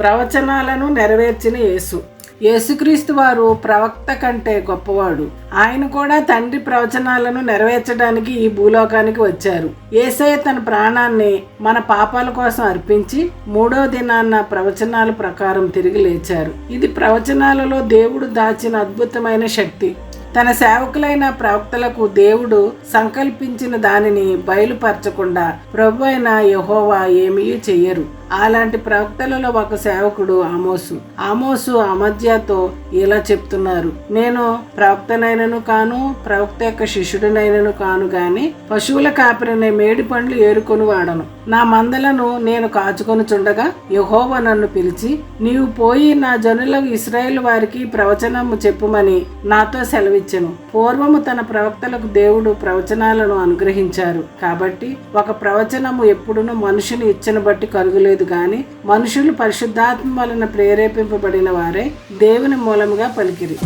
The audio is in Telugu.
ప్రవచనాలను నెరవేర్చిన యేసు. యేసుక్రీస్తు వారు ప్రవక్త కంటే గొప్పవాడు. ఆయన కూడా తండ్రి ప్రవచనాలను నెరవేర్చడానికి ఈ భూలోకానికి వచ్చారు. ఏసయ్య తన ప్రాణాన్ని మన పాపాల కోసం అర్పించి మూడో దినాన్న ప్రవచనాల ప్రకారం తిరిగి లేచారు. ఇది ప్రవచనాలలో దేవుడు దాచిన అద్భుతమైన శక్తి. తన సేవకులైన ప్రవక్తలకు దేవుడు సంకల్పించిన దానిని బయలుపరచకుండా ప్రభు అయిన యహోవా ఏమీ చెయ్యరు. అలాంటి ప్రవక్తలలో ఒక సేవకుడు ఆమోసు. ఆమోసు అమధ్యతో ఇలా చెప్తున్నారు. నేను ప్రవక్తనైనను కాను ప్రవక్త యొక్క శిష్యుడినైనను కాను గాని పశువుల కాపరిని మేడి పండ్లు ఏరుకొని వాడను. నా మందలను నేను కాచుకొని చుండగా యహోవ నన్ను పిలిచి నీవు పోయి నా జనులకు ఇస్రాయేల్ వారికి ప్రవచనము చెప్పుమని నాతో ఇచ్చెను. పూర్వము తన ప్రవక్తలకు దేవుడు ప్రవచనాలను అనుగ్రహించారు. కాబట్టి ఒక ప్రవచనము ఎప్పుడునూ మనుషుని ఇచ్చను బట్టి కలుగులేదు కానీ మనుషులు పరిశుద్ధాత్మ వలన ప్రేరేపింపబడిన వారే దేవుని మూలముగా పలికిరి.